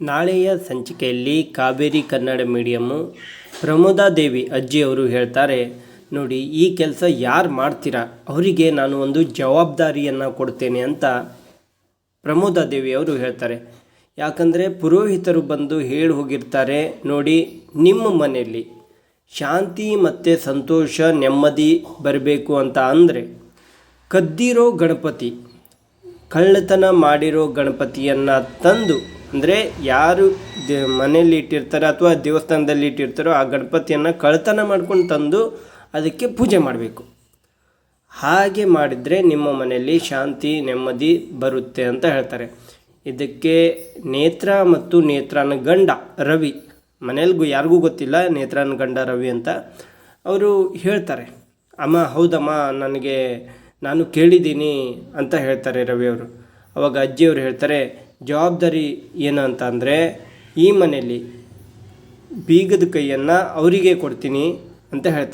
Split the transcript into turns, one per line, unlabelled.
ನಾಳೆಯ ಸಂಚಿಕೆಯಲ್ಲಿ ಕಾವೇರಿ ಕನ್ನಡ ಮೀಡಿಯಮ್ಮು ಪ್ರಮೋದಾದೇವಿ ಅಜ್ಜಿಯವರು ಹೇಳ್ತಾರೆ, ನೋಡಿ, ಈ ಕೆಲಸ ಯಾರು ಮಾಡ್ತೀರಾ? ಅವರಿಗೆ ನಾನು ಒಂದು ಜವಾಬ್ದಾರಿಯನ್ನು ಕೊಡ್ತೇನೆ ಅಂತ ಪ್ರಮೋದಾದೇವಿಯವರು ಹೇಳ್ತಾರೆ. ಯಾಕಂದರೆ ಪುರೋಹಿತರು ಬಂದು ಹೇಳಿ ಹೋಗಿರ್ತಾರೆ, ನೋಡಿ, ನಿಮ್ಮ ಮನೆಯಲ್ಲಿ ಶಾಂತಿ ಮತ್ತು ಸಂತೋಷ, ನೆಮ್ಮದಿ ಬರಬೇಕು ಅಂತ ಅಂದರೆ ಕದ್ದಿರೋ ಗಣಪತಿ, ಕಳ್ಳತನ ಮಾಡಿರೋ ಗಣಪತಿಯನ್ನು ತಂದು ಅಂದರೆ ಯಾರು ದೇ ಮನೆಯಲ್ಲಿ ಇಟ್ಟಿರ್ತಾರೋ ಅಥವಾ ದೇವಸ್ಥಾನದಲ್ಲಿ ಇಟ್ಟಿರ್ತಾರೋ ಆ ಗಣಪತಿಯನ್ನು ಕಳ್ಳತನ ಮಾಡ್ಕೊಂಡು ತಂದು ಅದಕ್ಕೆ ಪೂಜೆ ಮಾಡಬೇಕು. ಹಾಗೆ ಮಾಡಿದರೆ ನಿಮ್ಮ ಮನೆಯಲ್ಲಿ ಶಾಂತಿ, ನೆಮ್ಮದಿ ಬರುತ್ತೆ ಅಂತ ಹೇಳ್ತಾರೆ. ಇದಕ್ಕೆ ನೇತ್ರ ಮತ್ತು ನೇತ್ರಾನ ಗಂಡ ರವಿ, ಮನೆಯಲ್ಗೂ ಯಾರಿಗೂ ಗೊತ್ತಿಲ್ಲ ನೇತ್ರಾನ ಗಂಡ ರವಿ ಅಂತ ಅವರು ಹೇಳ್ತಾರೆ. ಅಮ್ಮ ಹೌದಮ್ಮ, ನನಗೆ ನಾನು ಕೇಳಿದ್ದೀನಿ ಅಂತ ಹೇಳ್ತಾರೆ ರವಿಯವರು ಅವಾಗ ಅಜ್ಜಿಯವರು ಹೇಳ್ತಾರೆ ಜವಾಬ್ದಾರಿ ಏನು ಅಂತಂದರೆ ಈ ಮನೆಯಲ್ಲಿ ಬೀಗದ ಕೈಯನ್ನು ಅವರಿಗೆ ಕೊಡ್ತೀನಿ ಅಂತ ಹೇಳ್ತಾರೆ.